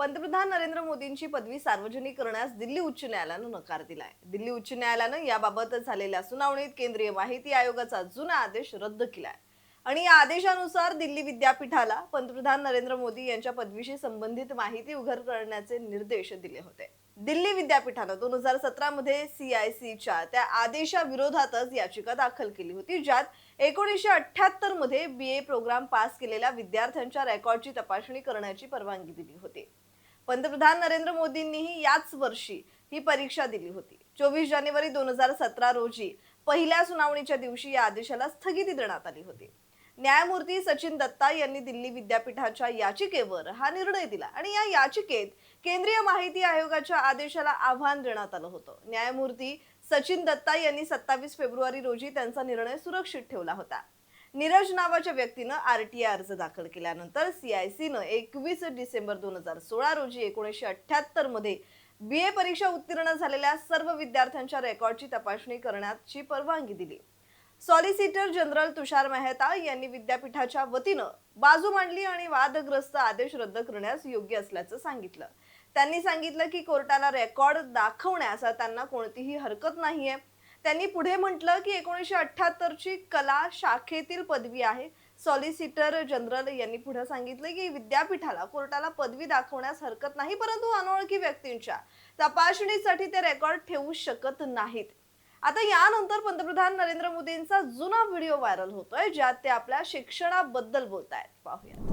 पंतप्रधान नरेंद्र मोदींची पदवी सार्वजनिक करण्यास दिल्ली उच्च न्यायालयानं नकार दिलाय. दिल्ली उच्च न्यायालयानं याबाबत झालेल्या सुनावणीत केंद्रीय माहिती आयोगाचा जुना आदेश रद्द केलाय. आणि या आदेशानुसार दिल्ली विद्यापीठाला पंतप्रधान नरेंद्र मोदी यांच्या पदवीशी संबंधित माहिती उघड करण्याचे निर्देश दिले होते. दिल्ली विद्यापीठानं दोन हजार सतरा मध्ये सीआयसीच्या त्या आदेशाविरोधातच याचिका दाखल केली होती ज्यात एकोणीसशे अठ्ठ्याहत्तरमध्ये बी ए प्रोग्राम पास केलेल्या विद्यार्थ्यांच्या रेकॉर्डची तपासणी करण्याची परवानगी दिली होती. पंतप्रधान नरेंद्र मोदींनीही याच वर्षी ही परीक्षा दिली होती. चोवीस जानेवारी दोन हजार सतरा रोजी पहिल्या सुनावणीच्या दिवशी या आदेशाला स्थगिती देण्यात आली होती. न्यायमूर्ती सचिन दत्ता यांनी दिल्ली विद्यापीठाच्या याचिकेवर हा निर्णय दिला आणि या याचिकेत केंद्रीय माहिती आयोगाच्या आदेशाला आव्हान देण्यात आलं होतं. न्यायमूर्ती सचिन दत्ता यांनी सत्तावीस फेब्रुवारी रोजी त्यांचा निर्णय सुरक्षित ठेवला होता. नीरज नावाच्या व्यक्तीनं आरटीआय अर्ज दाखल केल्यानंतर सीआयसीनं एकवीस डिसेंबर दोन हजार सोळा रोजी एकोणीसशे अठ्ठ्याहत्तरमध्ये बी ए परीक्षा उत्तीर्ण झालेल्या सर्व विद्यार्थ्यांच्या रेकॉर्डची तपासणी करण्याची परवानगी दिली. सॉलिसिटर जनरल तुषार मेहता यांनी विद्यापीठाच्या वतीनं बाजू मांडली आणि वादग्रस्त आदेश रद्द करण्यास योग्य असल्याचं सांगितलं. त्यांनी सांगितलं की कोर्टाला रेकॉर्ड दाखवण्यास त्यांना कोणतीही हरकत नाहीये. त्यांनी पुढे म्हटलं की एकोणीसशे अठ्ठ्याहत्तरची कला शाखेतील पदवी आहे. सॉलिसिटर जनरल यांनी पुढे सांगितलं की विद्यापीठाला कोर्टाला पदवी दाखवण्यास हरकत नाही परंतु अनोळखी व्यक्तींच्या तपासणीसाठी ते रेकॉर्ड ठेवू शकत नाहीत. आता यानंतर पंतप्रधान नरेंद्र मोदींचा जुना व्हिडिओ व्हायरल होतोय ज्यात ते आपल्या शिक्षणाबद्दल बोलतायत. पाहूया